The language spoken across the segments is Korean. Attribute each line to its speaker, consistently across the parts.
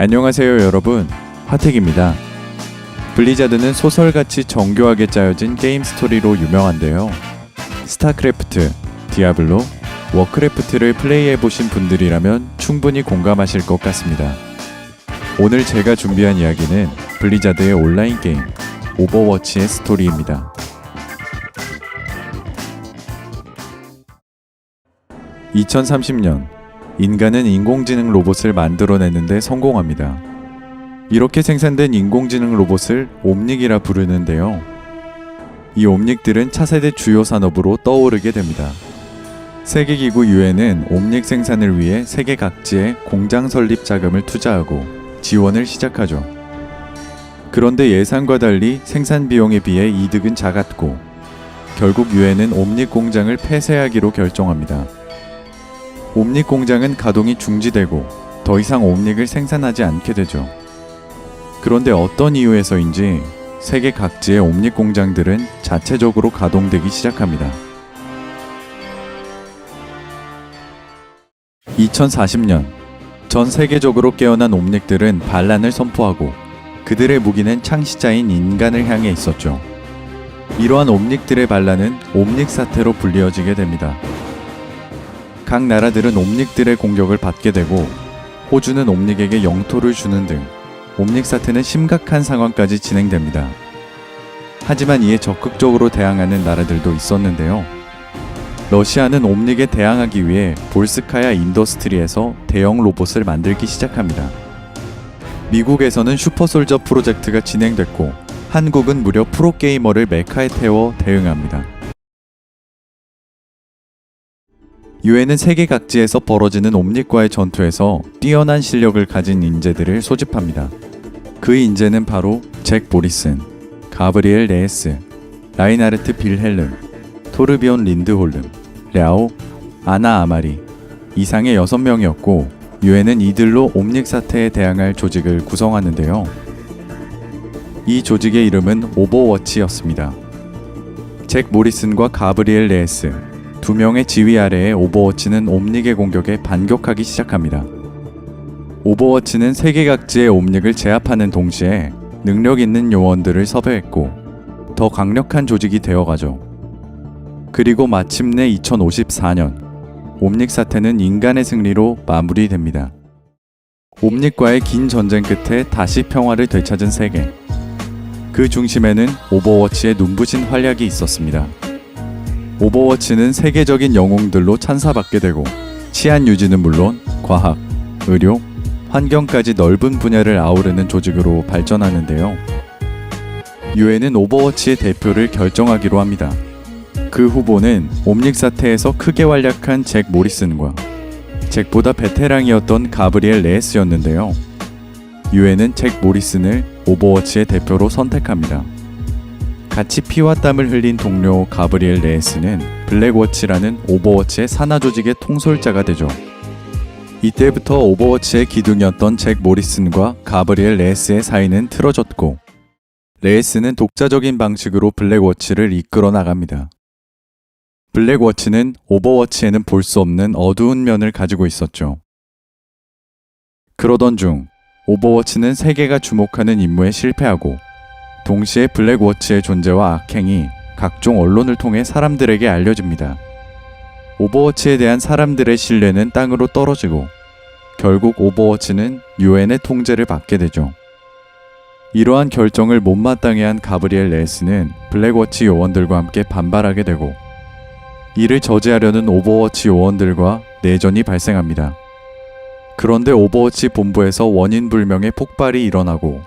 Speaker 1: 안녕하세요 여러분 화택입니다. 블리자드는 소설같이 정교하게 짜여진 게임 스토리로 유명한데요. 스타크래프트, 디아블로, 워크래프트를 플레이해보신 분들이라면 충분히 공감하실 것 같습니다. 오늘 제가 준비한 이야기는 블리자드의 온라인 게임 오버워치의 스토리입니다. 2030년 인간은 인공지능 로봇을 만들어내는데 성공합니다. 이렇게 생산된 인공지능 로봇을 옴닉이라 부르는데요. 이 옴닉들은 차세대 주요 산업으로 떠오르게 됩니다. 세계기구 유엔은 옴닉 생산을 위해 세계 각지에 공장 설립 자금을 투자하고 지원을 시작하죠. 그런데 예상과 달리 생산 비용에 비해 이득은 작았고 결국 유엔은 옴닉 공장을 폐쇄하기로 결정합니다. 옴닉 공장은 가동이 중지되고 더 이상 옴닉을 생산하지 않게 되죠. 그런데 어떤 이유에서인지 세계 각지의 옴닉 공장들은 자체적으로 가동되기 시작합니다. 2040년 전 세계적으로 깨어난 옴닉들은 반란을 선포하고 그들의 무기는 창시자인 인간을 향해 있었죠. 이러한 옴닉들의 반란은 옴닉 사태로 불리어지게 됩니다. 각 나라들은 옴닉들의 공격을 받게 되고 호주는 옴닉에게 영토를 주는 등 옴닉 사태는 심각한 상황까지 진행됩니다. 하지만 이에 적극적으로 대항하는 나라들도 있었는데요. 러시아는 옴닉에 대항하기 위해 볼스카야 인더스트리에서 대형 로봇을 만들기 시작합니다. 미국에서는 슈퍼솔저 프로젝트가 진행됐고 한국은 무려 프로게이머를 메카에 태워 대응합니다. 유엔은 세계 각지에서 벌어지는 옴닉과의 전투에서 뛰어난 실력을 가진 인재들을 소집합니다. 그 인재는 바로 잭 보리슨, 가브리엘 레에스, 라이나르트 빌헬름, 토르비온 린드홀름, 랴오, 아나 아마리 이상의 6명이었고 유엔은 이들로 옴닉 사태에 대항할 조직을 구성하는데요. 이 조직의 이름은 오버워치였습니다. 잭 모리슨과 가브리엘 레에스 두 명의 지휘 아래에 오버워치는 옴닉의 공격에 반격하기 시작합니다. 오버워치는 세계 각지의 옴닉을 제압하는 동시에 능력 있는 요원들을 섭외했고 더 강력한 조직이 되어가죠. 그리고 마침내 2054년 옴닉 사태는 인간의 승리로 마무리됩니다. 옴닉과의 긴 전쟁 끝에 다시 평화를 되찾은 세계. 그 중심에는 오버워치의 눈부신 활약이 있었습니다. 오버워치는 세계적인 영웅들로 찬사받게 되고 치안 유지는 물론 과학, 의료, 환경까지 넓은 분야를 아우르는 조직으로 발전하는데요. 유엔은 오버워치의 대표를 결정하기로 합니다. 그 후보는 옴닉 사태에서 크게 활약한 잭 모리슨과 잭보다 베테랑이었던 가브리엘 레에스였는데요. 유엔은 잭 모리슨을 오버워치의 대표로 선택합니다. 같이 피와 땀을 흘린 동료 가브리엘 레에스는 블랙워치라는 오버워치의 산하 조직의 통솔자가 되죠. 이때부터 오버워치의 기둥이었던 잭 모리슨과 가브리엘 레에스의 사이는 틀어졌고 레에스는 독자적인 방식으로 블랙워치를 이끌어 나갑니다. 블랙워치는 오버워치에는 볼 수 없는 어두운 면을 가지고 있었죠. 그러던 중 오버워치는 세계가 주목하는 임무에 실패하고 동시에 블랙워치의 존재와 악행이 각종 언론을 통해 사람들에게 알려집니다. 오버워치에 대한 사람들의 신뢰는 땅으로 떨어지고 결국 오버워치는 유엔의 통제를 받게 되죠. 이러한 결정을 못마땅해 한 가브리엘 레스는 블랙워치 요원들과 함께 반발하게 되고 이를 저지하려는 오버워치 요원들과 내전이 발생합니다. 그런데 오버워치 본부에서 원인 불명의 폭발이 일어나고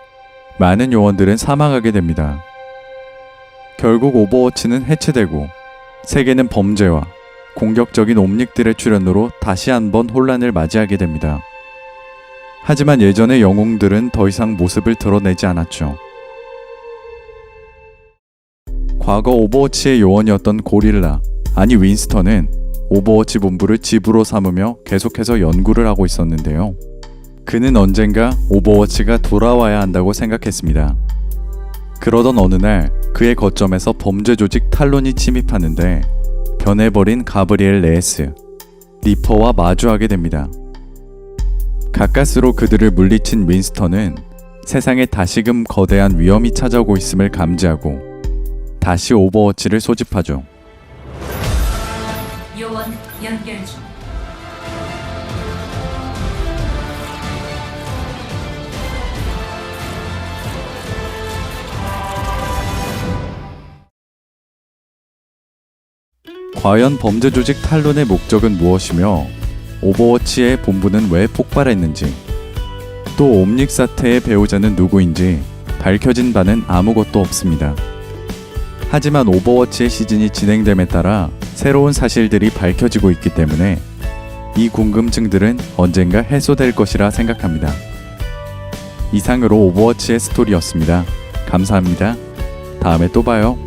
Speaker 1: 많은 요원들은 사망하게 됩니다. 결국 오버워치는 해체되고 세계는 범죄와 공격적인 옴닉들의 출현으로 다시 한번 혼란을 맞이하게 됩니다. 하지만 예전의 영웅들은 더 이상 모습을 드러내지 않았죠. 과거 오버워치의 요원이었던 고릴라, 아니 윈스턴은 오버워치 본부를 집으로 삼으며 계속해서 연구를 하고 있었는데요. 그는 언젠가 오버워치가 돌아와야 한다고 생각했습니다. 그러던 어느 날 그의 거점에서 범죄 조직 탈론이 침입하는데 변해버린 가브리엘 레에스, 리퍼와 마주하게 됩니다. 가까스로 그들을 물리친 윈스턴은 세상에 다시금 거대한 위험이 찾아오고 있음을 감지하고 다시 오버워치를 소집하죠.
Speaker 2: 요원 연결 중.
Speaker 1: 과연 범죄 조직 탈론의 목적은 무엇이며 오버워치의 본부는 왜 폭발했는지 또 옴닉 사태의 배우자는 누구인지 밝혀진 바는 아무것도 없습니다. 하지만 오버워치의 시즌이 진행됨에 따라 새로운 사실들이 밝혀지고 있기 때문에 이 궁금증들은 언젠가 해소될 것이라 생각합니다. 이상으로 오버워치의 스토리였습니다. 감사합니다. 다음에 또 봐요.